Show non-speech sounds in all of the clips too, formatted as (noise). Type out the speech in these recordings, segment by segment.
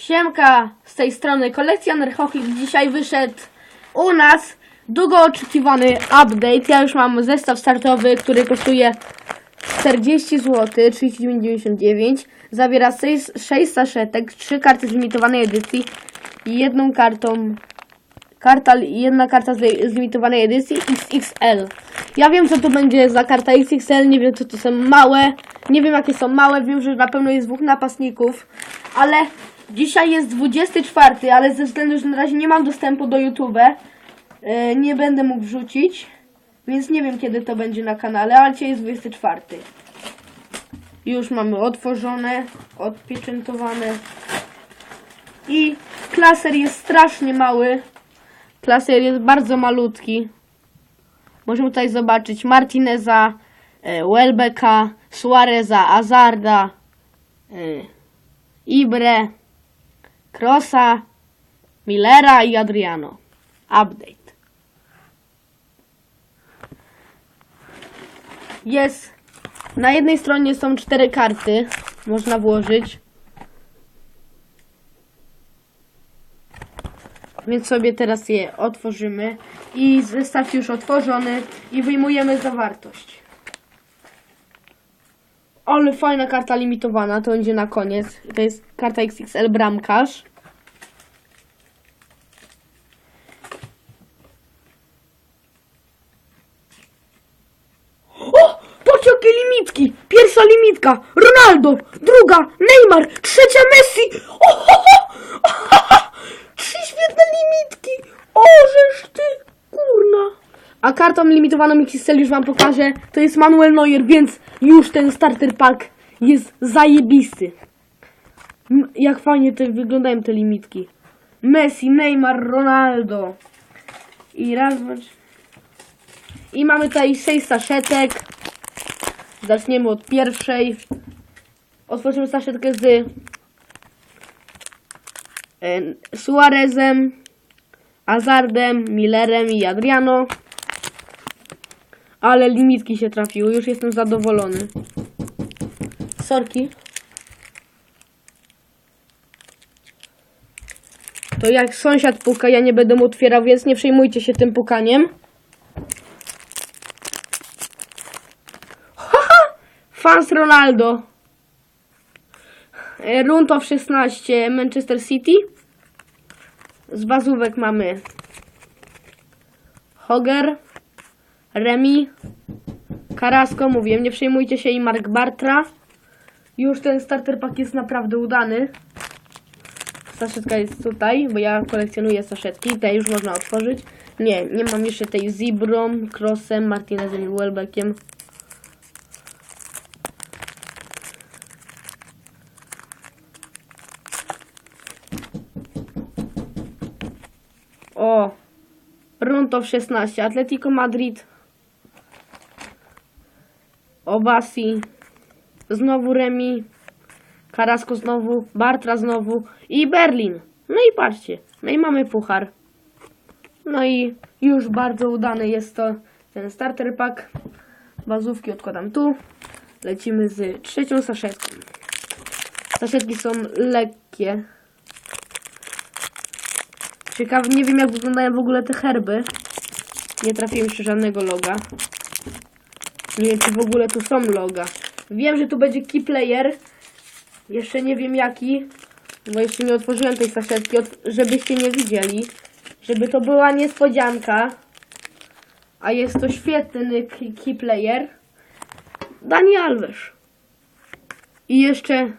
Siemka, z tej strony kolekcjoner Hochlik. Dzisiaj wyszedł u nas długo oczekiwany update. Ja już mam zestaw startowy, który kosztuje 40 zł, 39,99. Zawiera 6, 6 saszetek, 3 karty z limitowanej edycji i jedną kartą karta, jedna karta z limitowanej edycji XXL. Ja wiem, co to będzie za karta XXL, nie wiem, co to są małe, nie wiem, jakie są małe, wiem, że na pewno jest dwóch napastników, ale dzisiaj jest 24, ale ze względu, że na razie nie mam dostępu do YouTube, e, nie będę mógł wrzucić, więc nie wiem, kiedy to będzie na kanale, ale dzisiaj jest 24. Już mamy otworzone, odpieczętowane i klaser jest strasznie mały. Klaser jest bardzo malutki. Możemy tutaj zobaczyć Martineza, e, Welbecka, Suareza, Azarda, e, Ibre, Krosa, Millera i Adriano. Update. Jest. Na jednej stronie są cztery karty. Można włożyć. Więc sobie teraz je otworzymy i zestaw już otworzony i wyjmujemy zawartość. Ale fajna karta limitowana, to będzie na koniec. To jest karta XXL Bramkarz. O! Patrzcie Pierwsza limitka! Ronaldo! Druga! Neymar! Trzecia Messi! O, ho, ho! O, ho, ho! Trzy świetne limitki! O, żeż ty! Kurna! A kartą limitowaną XXL już wam pokażę. To jest Manuel Neuer, więc już ten starter pack jest zajebisty. Jak fajnie te wyglądają te limitki. Messi, Neymar, Ronaldo. I raz. I mamy tutaj 6 saszetek. Zaczniemy od pierwszej. Otworzymy saszetkę z e, Suarezem, Azardem, Millerem i Adriano. Ale limitki się trafiły, już jestem zadowolony. Sorki. To jak sąsiad puka, ja nie będę mu otwierał, więc nie przejmujcie się tym pukaniem. Fans Ronaldo. E, Runtow 16 Manchester City. Z bazówek mamy Hoger, Remi, Carrasco, mówiłem, nie przejmujcie się i Mark Bartra. Już ten starter pack jest naprawdę udany. Saszetka jest tutaj, bo ja kolekcjonuję saszetki. Te już można otworzyć. Nie, nie mam jeszcze tej z Ibrą, Crossem, Martinezem i Welbeckiem. O, Runtow 16, Atletico Madrid, Obasi, znowu Remi, Carrasco znowu, Bartra znowu i Berlin. No i patrzcie, no i mamy puchar. No i już bardzo udany jest to ten starter pack. Bazówki odkładam tu. Lecimy z trzecią saszetką. Saszetki są lekkie. Ciekawe, nie wiem jak wyglądają w ogóle te herby. Nie trafiłem jeszcze żadnego loga. Nie wiem, czy w ogóle tu są loga. Wiem, że tu będzie key player. Jeszcze nie wiem jaki. Bo jeszcze nie otworzyłem tej saszetki, żebyście nie widzieli. Żeby to była niespodzianka. A jest to świetny key player. Dani Alves. I jeszcze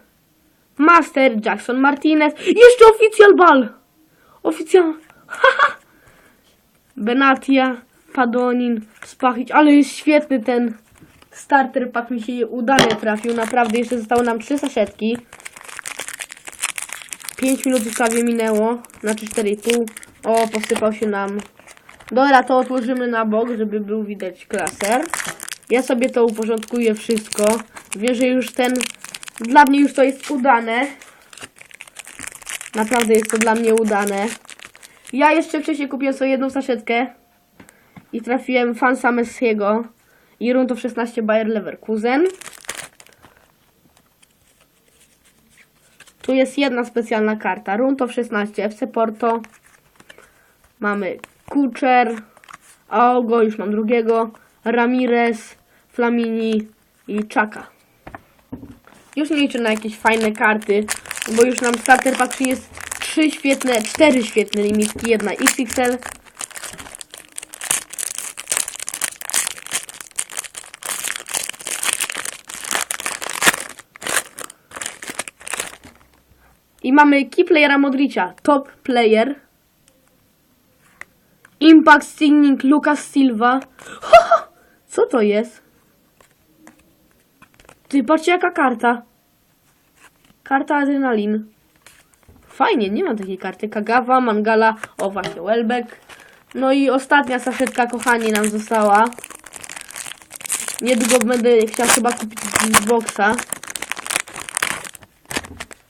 Master Jackson Martinez. Jeszcze oficjal bal. Oficjalnie. (laughs) Benatia, Padonin, Spachić, ale jest świetny ten starter pack mi się udanie trafił. Naprawdę jeszcze zostały nam trzy saszetki. 5 minut już prawie minęło, znaczy 4,5. O, posypał się nam. Dobra, to odłożymy na bok, żeby był widać klaser. Ja sobie to uporządkuję wszystko. Wiem, że już ten, dla mnie już to jest udane. Naprawdę jest to dla mnie udane. Ja jeszcze wcześniej kupiłem sobie jedną saszetkę i trafiłem fansa Messiego i Runtow 16 Bayer Leverkusen. Tu jest jedna specjalna karta. Runtow 16, FC Porto. Mamy Kuczer, Aogo, już mam drugiego, Ramirez, Flamini i Czaka. Już nie liczę na jakieś fajne karty, bo już nam starter pack przyniósł trzy świetne, cztery świetne limitki, jedna XXL. I mamy key playera Modricia, top player. Impact Signing Lucas Silva. (laughs) Co to jest? Ty, patrzcie jaka karta. Karta Adrenalin. Fajnie, nie mam takiej karty. Kagawa, Mangala, o właśnie, Welbeck. No i ostatnia saszetka, kochani, nam została. Niedługo będę chciał chyba kupić boxa.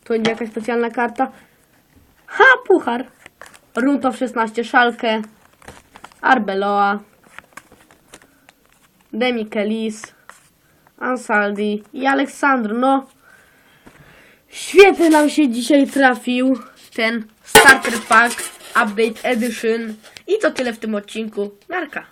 To będzie jakaś specjalna karta. Ha, puchar. Runtow 16, Szalkę. Arbeloa. Demichelis. Ansaldi i Aleksandr. No, świetnie nam się dzisiaj trafił ten Starter Pack Update Edition. I to tyle w tym odcinku. Narka.